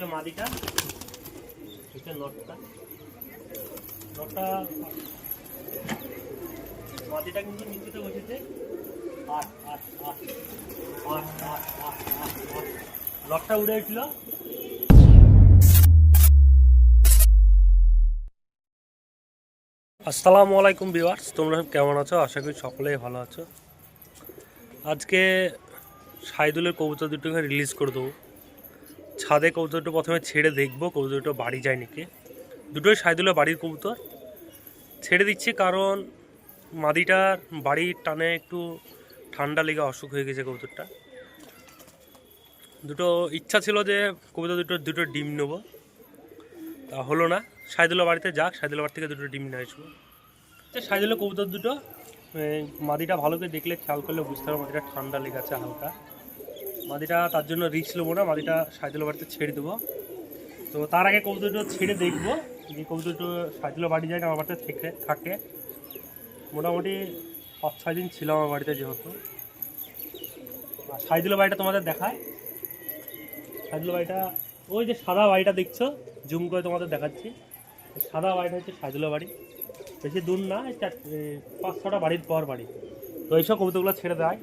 হচ্ছে মাদিটা। হচ্ছে নটটা। নটটা মাদিটা কিন্তু বসেছে। উড়ে উঠল। আসসালামু আলাইকুম ভিউয়ার্স, তোমরা কেমন আছো? আশা করি সকলেই ভালো আছো। আজকে সাইদুলের কবুতর দুটোকে রিলিজ করে দেবো। ছাদে কবুতরটা প্রথমে ছেড়ে দেখব কবুতর দুটো বাড়ি যায় নাকি। দুটোই সাইদুলের বাড়ির কবুতর। ছেড়ে দিচ্ছি কারণ মাদিটার বাড়ির টানে একটু ঠান্ডা লেগে অসুখ হয়ে গেছে কবুতরটা। দুটো ইচ্ছা ছিল যে কবুতর দুটো দুটো ডিম নেব। তা হলো না সাইদুল্লা বাড়িতে যাক সাইদুল্লা বাড়ি থেকে দুটো ডিম নিয়ে আসব। তো সাইদুল্লা কবুতর দুটো মাদিটা ভালো করে দেখলে, খেয়াল করলে বুঝতে পারব মাদিটা ঠান্ডা লেগেছে হালকা। মাদিটা তার জন্য রিস্ক নেব না, মাদিটা সাইদুল্লা বাড়িতে ছেড়ে দেবো। তো তার আগে কবুতর দুটো ছেড়ে দেখব, যে কবুতর দুটো সাইদুল্লা বাড়ি যায় না, আমার বাড়িতে থেকে, থাকে। মোটামুটি পাঁচ, ছয় দিন ছিল আমার বাড়িতে যেহেতু। আর সাইদুল্লা বাড়িটা তোমাদের দেখায়। সাইদুল্লা বাড়িটা, ওই যে সাদা বাড়িটা দেখছ, জুম করে তোমাদের দেখাচ্ছি। সাদা বাড়িটা হচ্ছে সাইদুল্লা বাড়ি। বেশি দূর না পাঁচ, ছটা বাড়ির পর বাড়ি। তো এইসব কবুতরগুলো ছেড়ে দেয়।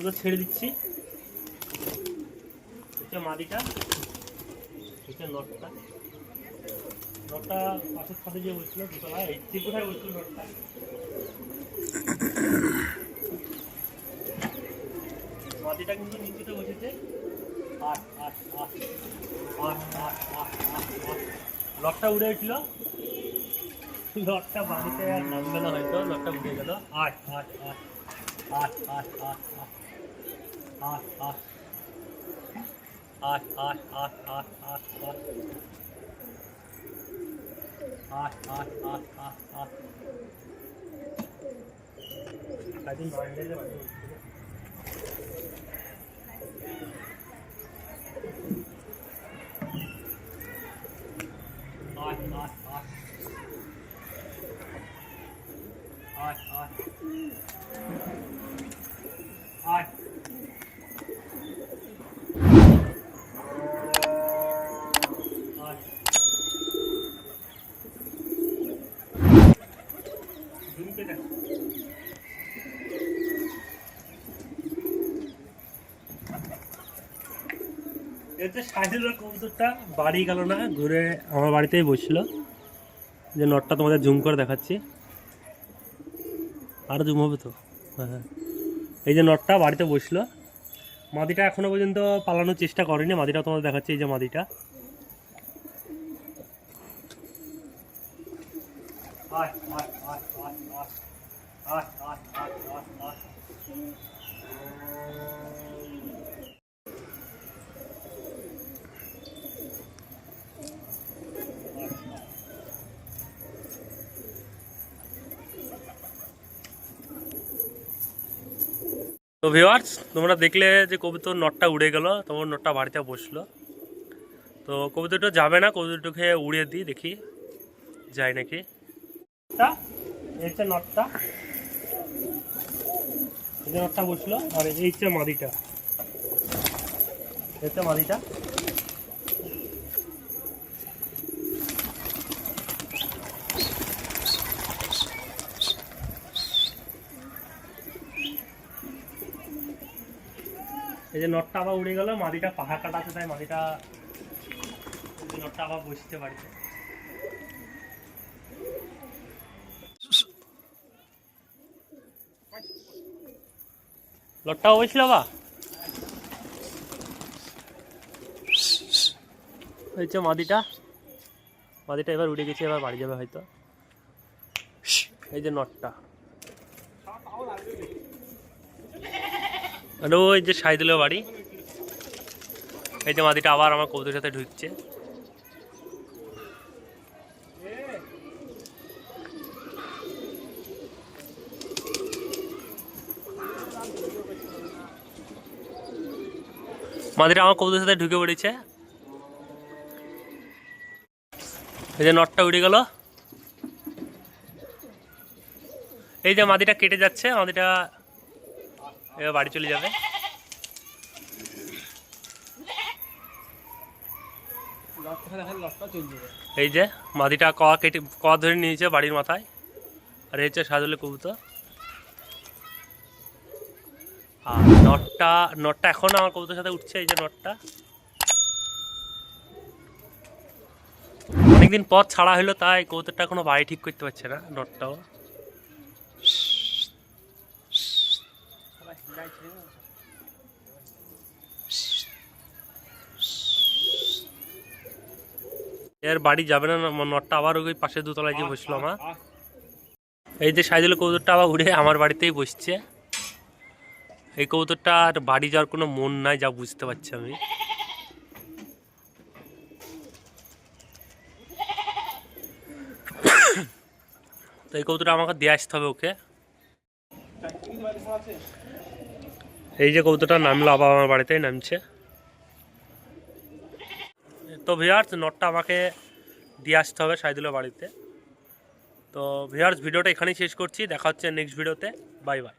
কবুতর ছেড়ে দিচ্ছি হচ্ছে মাদিটা হচ্ছে নটটা নটটা পাশের সাথে যে বলছিল দুতলায় এই ত্রিপুরায় বসছিল নটটা মাটিটা কিন্তু নিচেতে বসেছে আট আট আট লটটা উড়ে উঠল লটটা বাড়িতে আর নামবে না হয়তো লটটা উড়ে গেল আট আট আট আট আট আট আট আট আট আট আট আট আট আট আট আট আট আট আট কাজিন বাড়ি আট আট আট আট আট আট আট ঝুমকে দেখ বাড়ি গেল না ঘুরে আমার বাড়িতেই বসছিল। যে নটটা তোমাদের জুম করে দেখাচ্ছি। আরও জুম হবে তো? হ্যাঁ হ্যাঁ। এই যে নটটা বাড়িতে বসল মাদিটা এখনও পর্যন্ত পালানোর চেষ্টা করেনি। মাদিটা তোমাদের দেখাচ্ছি এই যে মাদিটা। আয়, আয়, আয়, আয়, আয়। আয়, আয়, আয়, আয়, তো ভিওয়ার্স তোমরা দেখলে যে কবুতর নটটা উড়ে গেল, তোমার নটটা বাড়িতে বসল। তো কবিতাটা যাবে না কবুতরটাকে উড়িয়ে দিই, দেখি যায় নাকি। হচ্ছে নটটা, এই যে নটটা বসল, আর এই হচ্ছে মাদিটা, এই হচ্ছে মাদিটা। এই যে নটটা আবার উড়ে গেল মাদিটা পাহাড় কাটা আছে, তাই মাদিটা নটটা আবার বসতে বাড়িতে। লটটা বসছিল বা? হয়েছে মাদিটা মাদিটা এবার উড়ে গেছে, এবার বাড়ি যাবে হয়তো। এই যে নটটা। আর ওই যে সাইদুলের বাড়ি। এই যে মাদিটা আবার আমার কবুতরের সাথে ঢুকছে। মাদিটা আমার কবুতরের সাথে ঢুকে পড়েছে। এই যে নটটা উড়ে গেল। এই যে মাদিটা কেটে যাচ্ছে মাদিটা এবার বাড়ি চলে যাবে। এই যে মাদিটা ক কেটে, ক ধরে নিয়েছে বাড়ির মাথায়। আর এই যে সাজলে কবুতর। আর নটটা নটটা এখন আমার কবুতর সাথে উঠছে, এই যে নটটা। অনেকদিন পর ছাড়া হলো, তাই কবুতরটা এখনও বাড়ি ঠিক করতে পারছে না, নটটাও। এর বাড়ি যাবে না নটটা আবার ওই পাশে দুতলায় যে বসল আমার এই যে সাইদুল কবুতরটা আবার উড়ে আমার বাড়িতেই বসছে। এই কবুতরটা আর বাড়ি যাওয়ার কোনো মন নাই, যা বুঝতে পারছি আমি। তো এই কবুতরটা আমাকে দিয়ে আসতে হবে ওকে। এই যে কবুতরটা নামলো আবার আমার বাড়িতেই নামছে। তো ভিয়ার্স নটটা আমাকে দিয়ে আসতে হবে সাইদুলের বাড়িতে। তো ভিয়ার্স ভিডিওটা এখানেই শেষ করছি। দেখা হচ্ছে নেক্সট ভিডিওতে বাই বাই